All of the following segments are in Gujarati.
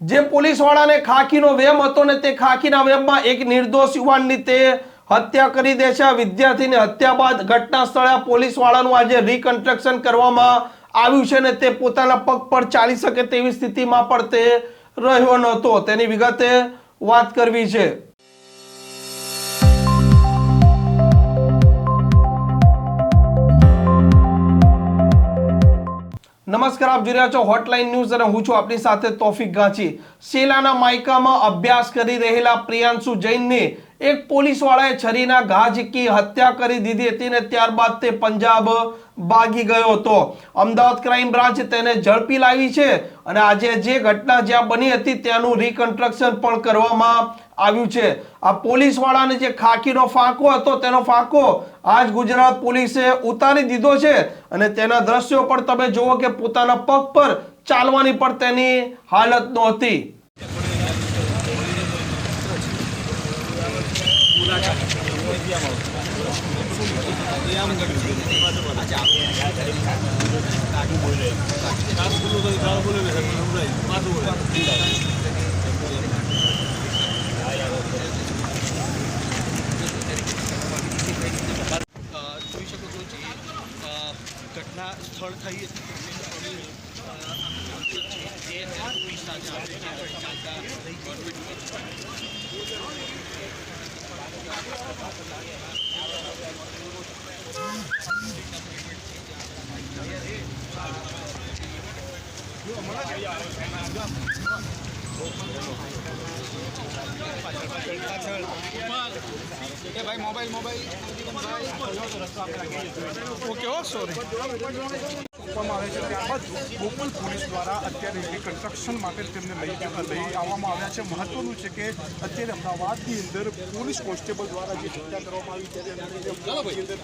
જે પોલીસવાળાને ખાખીનો વેમ હતો ને તે ખાખીના વેમમાં એક નિર્દોષ યુવાનની તે હત્યા કરી દે છે. આ વિદ્યાર્થીની હત્યા બાદ ઘટના સ્થળે પોલીસવાળાનું આજે રિકન્સ્ટ્રક્શન કરવામાં આવ્યું છે ને તે પોતાના પગ પર ચાલી શકે તેવી સ્થિતિમાં પણ તે રહ્યો નહોતો. તેની વિગતે વાત કરવી છે. નમસ્કાર, આપ જોઈ રહ્યા છો હોટલાઇન ન્યૂઝ અને હું છું આપની સાથે તોફિક ગાંચી. શેલાના માયકામાં અભ્યાસ કરી રહેલા પ્રિયાંશુ જૈનને એક પોલીસવાળાએ છરીના ઘા ઝીકી હત્યા કરી દીધી હતી ને ત્યારબાદ તે પંજાબ ભાગી ગયો હતો. અમદાવાદ ક્રાઇમ બ્રાન્ચ તેને ઝડપી લાવી છે અને આજે જે ઘટના જ્યાં બની હતી ત્યાંનું રિકન્સ્ટ્રક્શન પણ કરવામાં આવ્યું છે. આ પોલીસવાળાને જે ખાકીનો ફાંકો હતો, તેનો ફાંકો આજ ગુજરાત પોલીસે ઉતારી દીધો છે. અને તેના દ્રશ્યો પણ તમે જુઓ કે પોતાના પગ પર ચાલવાની પણ તેની હાલત નહોતી અ, જોઈ શકો છો જે અ, ઘટના સ્થળ થઈ હતી અ, આ જે છે તે પોલીસ સાથે આપણે જે આગળ ચાલતા ગવર્મેન્ટ એ ઓકે હો સોરી છે ત્યારબાદ પોલીસ દ્વારા અત્યારે રિકન્સ્ટ્રક્શન માટે તેમને લઈ લઈ આવવામાં આવ્યા છે. મહત્વનું છે કે અત્યારે અમદાવાદની અંદર પોલીસ કોન્સ્ટેબલ દ્વારા જે હત્યા કરવામાં આવી ત્યારે એમની અંદર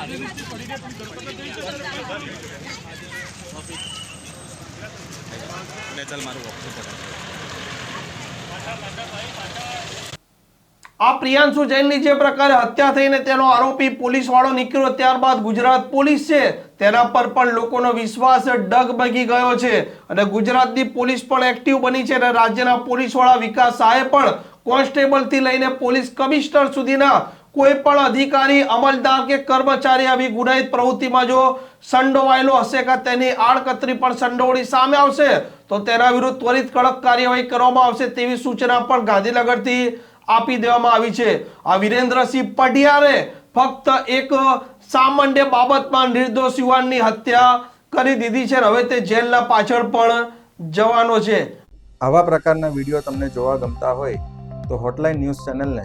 આ પ્રિયાંશુ જૈનની જે પ્રકારે હત્યા થઈને તેનો આરોપી પોલીસ વાળો નીકળ્યો ત્યારબાદ ગુજરાત પોલીસ છે. તેના પર પણ લોકોનો વિશ્વાસ ડગમગી ગયો છે. અને ગુજરાતની પોલીસ પણ એક્ટિવ બની છે અને રાજ્યના પોલીસવાળા વિકાસ શાહે પણ કોન્સ્ટેબલથી લઈને પોલીસ કમિશનર સુધીના કોઈ પણ અધિકારી, અમલદાર કે કર્મચારી આવી ગુનાહિત પ્રવૃત્તિમાં જો સંડોવાયેલો હશે કે તેની આડકતરી પણ સંડોવણી સામે આવશે, તો તેના વિરુદ્ધ ત્વરિત કડક કાર્યવાહી કરવામાં આવશે તેવી સૂચના પણ ગાંધીનગરથી આપી દેવામાં આવી છે. આ વિરેન્દ્રસિંહ પઢિયારે ફક્ત એક સામાન્ય બાબતમાં નિર્દોષ યુવાનની હત્યા કરી દીધી છે હવે તે જેલના પાછળ પણ જવાનો છે. આવા પ્રકારના વીડિયો તમને જોવા ગમતા હોય તો હોટલાઇન ન્યૂઝ ચેનલને